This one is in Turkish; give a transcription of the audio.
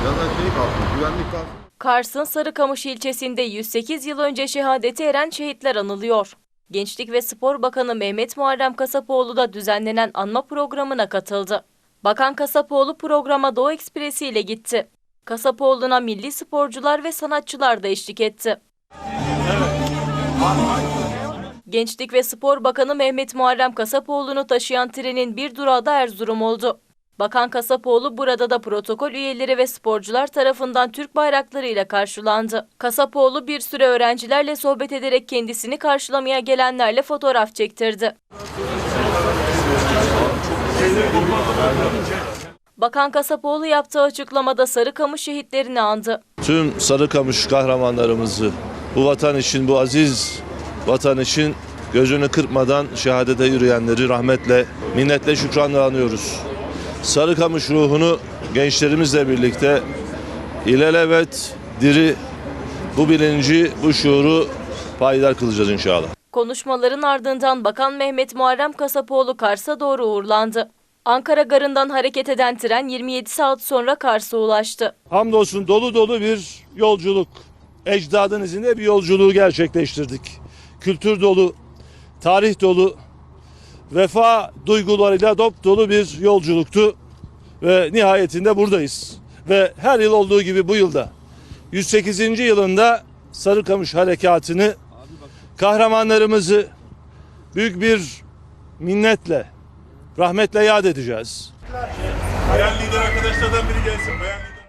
Şey. Kars'ın Sarıkamış ilçesinde 108 yıl önce şehadeti eren şehitler anılıyor. Gençlik ve Spor Bakanı Mehmet Muharrem Kasapoğlu da düzenlenen anma programına katıldı. Bakan Kasapoğlu programa Doğu Ekspresi ile gitti. Kasapoğlu'na milli sporcular ve sanatçılar da eşlik etti. Gençlik ve Spor Bakanı Mehmet Muharrem Kasapoğlu'nu taşıyan trenin bir durağı da Erzurum oldu. Bakan Kasapoğlu burada da protokol üyeleri ve sporcular tarafından Türk bayraklarıyla karşılandı. Kasapoğlu bir süre öğrencilerle sohbet ederek kendisini karşılamaya gelenlerle fotoğraf çektirdi. Bakan Kasapoğlu yaptığı açıklamada Sarıkamış şehitlerini andı. Tüm Sarıkamış kahramanlarımızı bu vatan için, bu aziz vatan için gözünü kırpmadan şehadete yürüyenleri rahmetle, minnetle, şükranla anıyoruz. Sarıkamış ruhunu gençlerimizle birlikte ilelebet diri bu bilinci, bu şuuru payidar kılacağız inşallah. Konuşmaların ardından Bakan Mehmet Muharrem Kasapoğlu Kars'a doğru uğurlandı. Ankara garından hareket eden tren 27 saat sonra Kars'a ulaştı. Hamdolsun dolu dolu bir yolculuk. Ecdadın izinde bir yolculuğu gerçekleştirdik. Kültür dolu, tarih dolu, vefa duygularıyla dop dolu bir yolculuktu. Ve nihayetinde buradayız. Ve her yıl olduğu gibi bu yılda 108. yılında Sarıkamış Harekatı'nı kahramanlarımızı büyük bir minnetle, rahmetle yad edeceğiz. Bayan lider arkadaşlardan biri gelsin. Bayan lider.